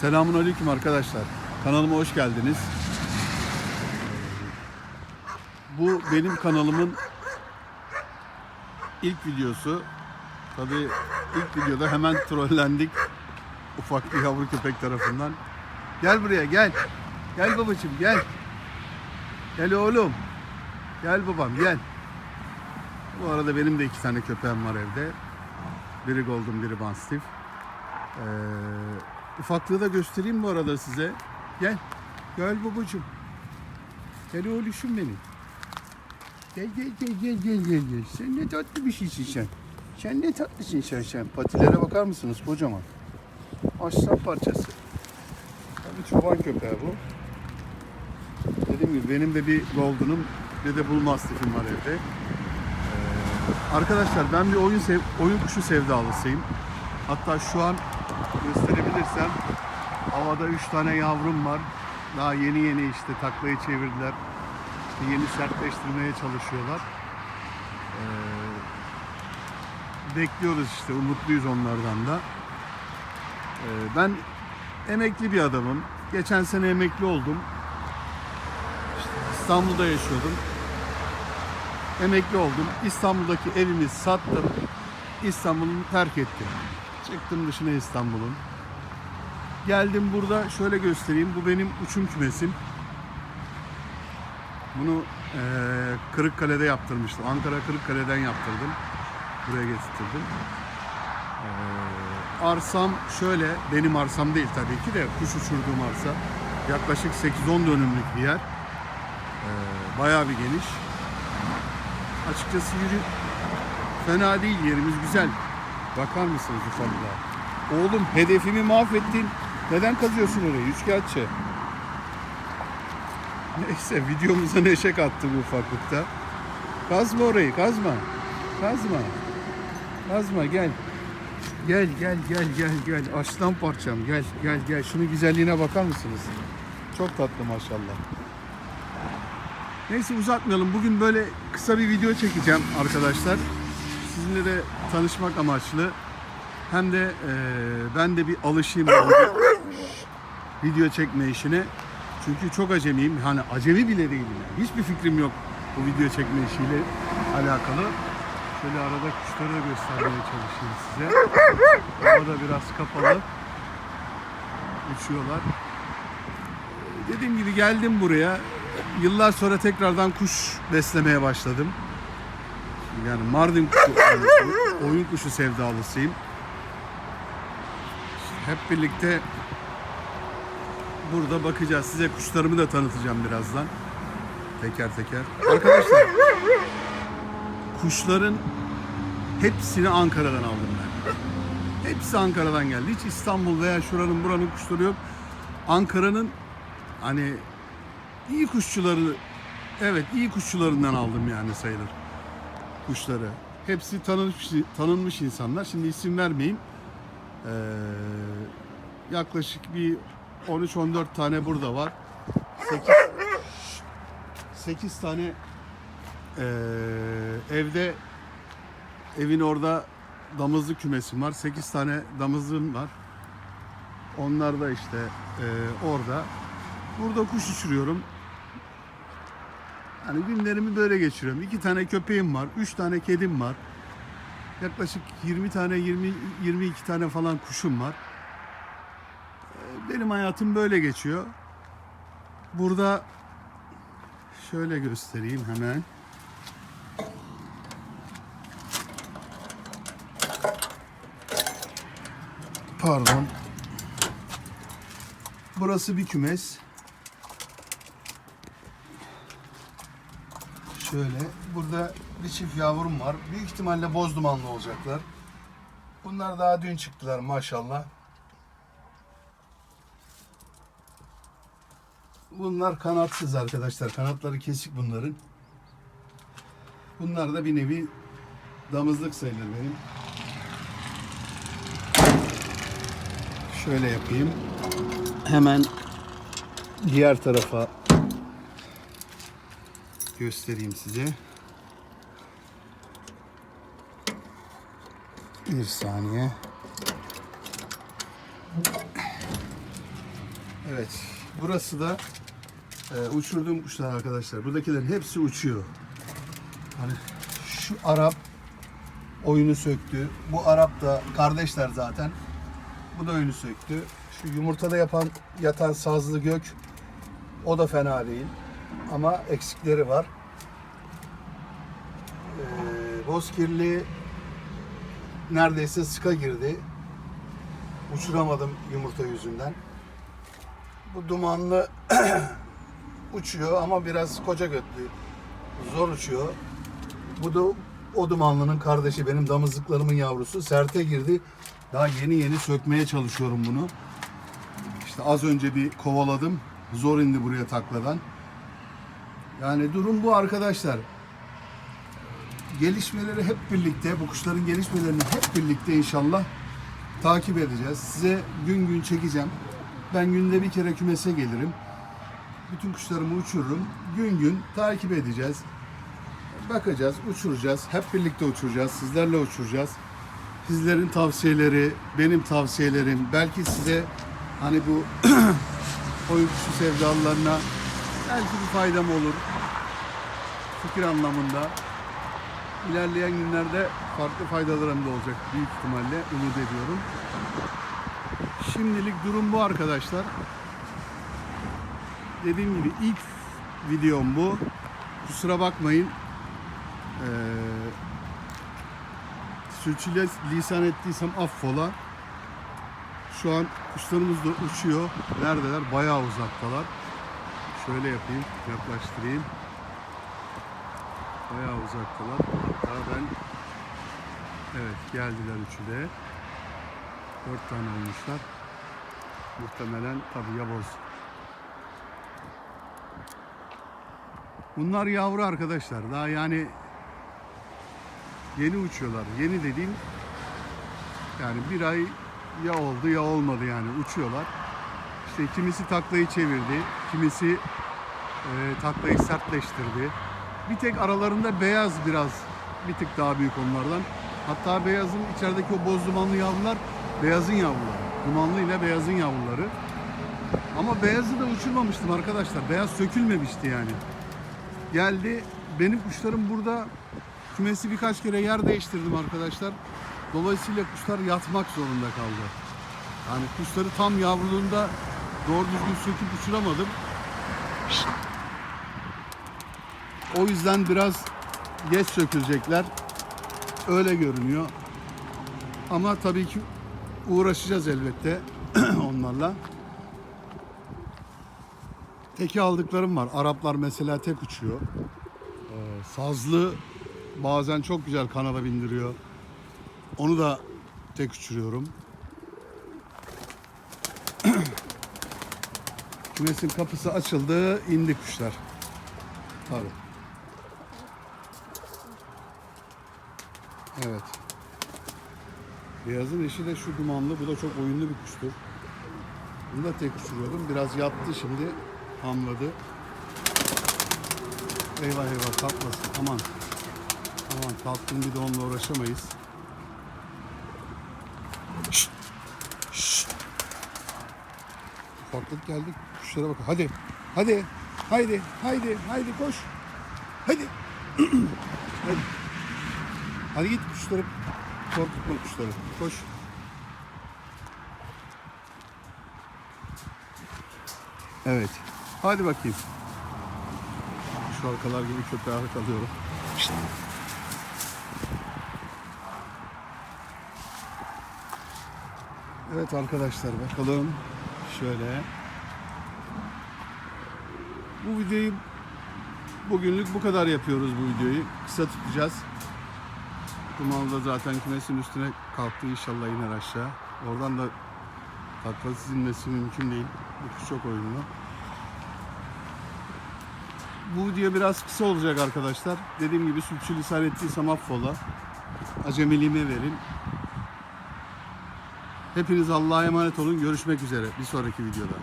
Selamun Aleyküm arkadaşlar. Kanalıma hoş geldiniz. Bu benim kanalımın ilk videosu. Tabii ilk videoda hemen trollendik. Ufak bir yavru köpek tarafından. Gel buraya gel. Gel babacığım gel. Gel oğlum. Gel babam gel. Bu arada benim de iki tane köpeğim var evde. Biri Golden, biri Mastiff. Ee, ufaklığı da göstereyim bu arada size. Gel. Gel babacığım. Gel oğluşum benim. Gel gel gel gel gel gel gel. Sen ne tatlı bir şeysin sen. Sen ne tatlısın sen sen. Patilere bakar mısınız kocaman. Aslan parçası. Tabii çoban köpeği bu. Dediğim gibi benim de bir Golden'ım bir de Bull Mastiff'im var evde. Ee, arkadaşlar ben bir oyun sev oyun kuşu sevdalısıyım. Hatta şu an gösterebilirsem havada 3 tane yavrum var. Daha yeni yeni işte taklayı çevirdiler. İşte yeni sertleştirmeye çalışıyorlar. Ee, bekliyoruz işte umutluyuz onlardan da. Ee, ben emekli bir adamım. Geçen sene emekli oldum. İşte İstanbul'da yaşıyordum. Emekli oldum. İstanbul'daki evimi sattım. İstanbul'u terk ettim. Çıktım dışına İstanbul'un. Geldim burada şöyle göstereyim. Bu benim uçum kümesim. Bunu eee Kırıkkale'de yaptırmıştım. Ankara Kırıkkale'den yaptırdım. Buraya getirdim. Eee, arsam şöyle, benim arsam değil tabii ki de kuş uçurduğum arsa. Yaklaşık 8-10 dönümlük bir yer. Eee, bayağı bir geniş. Açıkçası yürü fena değil yerimiz güzel. Bakar mısınız ufaklığa? Oğlum hedefimi mahvettin. Neden kazıyorsun orayı? Üçkağıtçı. Neyse videomuza neşe kattı bu ufaklıkta. Kazma orayı kazma. Kazma. Kazma gel. Gel gel gel gel gel. Aslan parçam gel gel gel. Şunun güzelliğine bakar mısınız? Çok tatlı maşallah. Neyse uzatmayalım. Bugün böyle kısa bir video çekeceğim arkadaşlar. Sizinle de tanışmak amaçlı. Hem de eee, ben de bir alışayım video çekme işine. Çünkü çok acemiyim. Hani acemi bile değilim. Yani. Hiçbir fikrim yok bu video çekme işiyle alakalı. Şöyle arada kuşları da göstermeye çalışayım size. Hava da biraz kapalı. Uçuyorlar. Dediğim gibi geldim buraya. Yıllar sonra tekrardan kuş beslemeye başladım. Yani Mardin kuşu, oyun kuşu sevdalısıyım. Hep birlikte burada bakacağız. Size kuşlarımı da tanıtacağım birazdan. Teker teker. Arkadaşlar kuşların hepsini Ankara'dan aldım ben. Hepsi Ankara'dan geldi. Hiç İstanbul veya şuranın buranın kuşları yok. Ankara'nın hani iyi kuşçuları evet iyi kuşçularından aldım yani sayılır kuşları. Hepsi tanınmış, tanınmış insanlar. Şimdi isim vermeyeyim. Ee, yaklaşık bir 13-14 tane burada var. 8, 8 tane ee, evde evin orada damızlı kümesim var. 8 tane damızlığım var. Onlar da işte ee, orada. Burada kuş uçuruyorum. Hani günlerimi böyle geçiriyorum. İki tane köpeğim var, üç tane kedim var. Yaklaşık 20 tane, 20 22 tane falan kuşum var. Benim hayatım böyle geçiyor. Burada şöyle göstereyim hemen. Pardon. Burası bir kümes. Şöyle burada bir çift yavrum var. Büyük ihtimalle boz dumanlı olacaklar. Bunlar daha dün çıktılar maşallah. Bunlar kanatsız arkadaşlar. Kanatları kesik bunların. Bunlar da bir nevi damızlık sayılır benim. Şöyle yapayım. Hemen diğer tarafa göstereyim size. Bir saniye. Evet. Burası da e, uçurduğum kuşlar arkadaşlar. Buradakilerin hepsi uçuyor. Hani şu Arap oyunu söktü. Bu Arap da kardeşler zaten. Bu da oyunu söktü. Şu yumurtada yapan yatan sazlı gök o da fena değil. Ama eksikleri var. Ee, bozkirli neredeyse sıka girdi. Uçuramadım yumurta yüzünden. Bu dumanlı uçuyor ama biraz koca götlü. Zor uçuyor. Bu da o dumanlının kardeşi benim damızlıklarımın yavrusu. Serte girdi. Daha yeni yeni sökmeye çalışıyorum bunu. İşte az önce bir kovaladım. Zor indi buraya takladan. Yani durum bu arkadaşlar. Gelişmeleri hep birlikte, bu kuşların gelişmelerini hep birlikte inşallah takip edeceğiz. Size gün gün çekeceğim. Ben günde bir kere kümese gelirim. Bütün kuşlarımı uçururum. Gün gün takip edeceğiz. Bakacağız, uçuracağız. Hep birlikte uçuracağız. Sizlerle uçuracağız. Sizlerin tavsiyeleri, benim tavsiyelerim, belki size hani bu oyun kuşu sevdalılarına belki bir faydam olur. Fikir anlamında. İlerleyen günlerde farklı faydalarım da olacak büyük ihtimalle umut ediyorum. Şimdilik durum bu arkadaşlar. Dediğim gibi ilk videom bu. Kusura bakmayın. Ee, sürçülisan ettiysem affola. Şu an kuşlarımız da uçuyor. Neredeler? Bayağı uzaktalar. Şöyle yapayım, yaklaştırayım. Bayağı uzaktalar. Hatta ben evet geldiler üçü de. Dört tane olmuşlar. Muhtemelen tabii yaboz. Bunlar yavru arkadaşlar. Daha yani yeni uçuyorlar. Yeni dediğim yani bir ay ya oldu ya olmadı yani uçuyorlar. İşte kimisi taklayı çevirdi, kimisi e, taklayı sertleştirdi. Bir tek aralarında beyaz biraz bir tık daha büyük onlardan. Hatta beyazın içerideki o boz dumanlı yavrular beyazın yavruları. Dumanlı ile beyazın yavruları. Ama beyazı da uçurmamıştım arkadaşlar. Beyaz sökülmemişti yani. Geldi. Benim kuşlarım burada kümesi birkaç kere yer değiştirdim arkadaşlar. Dolayısıyla kuşlar yatmak zorunda kaldı. Yani kuşları tam yavruluğunda doğru düzgün söküp uçuramadım. O yüzden biraz geç sökülecekler. Öyle görünüyor. Ama tabii ki uğraşacağız elbette onlarla. Teki aldıklarım var. Araplar mesela tek uçuyor. Ee, sazlı bazen çok güzel kanada bindiriyor. Onu da tek uçuruyorum. Kümesin kapısı açıldı, indi kuşlar. Tabii. Evet. Beyazın eşi de şu dumanlı. Bu da çok oyunlu bir kuştur. Bunu da tek uçuruyordum. Biraz yattı şimdi. Hamladı. Eyvah eyvah kalkmasın. Aman. Aman kalktım bir de onunla uğraşamayız. Şşt. Şşt. Ufaklık geldik. Kuşlara bak. Hadi. Hadi. Haydi. Haydi. Haydi koş. Hadi. Hadi. Hadi git kuşları. Korkutma kuşları. Koş. Evet. Hadi bakayım. Şu arkalar gibi köpeğe kalıyorum. Şşt. Evet arkadaşlar bakalım. Şöyle. Bu videoyu bugünlük bu kadar yapıyoruz bu videoyu. Kısa tutacağız. Dumanlı da zaten kümesin üstüne kalktı inşallah iner aşağı. Oradan da taklasız inmesi mümkün değil. Bu çok oyunlu. Bu video biraz kısa olacak arkadaşlar. Dediğim gibi sürçülisan ettiysem affola. Acemiliğime verin. Hepiniz Allah'a emanet olun. Görüşmek üzere bir sonraki videoda.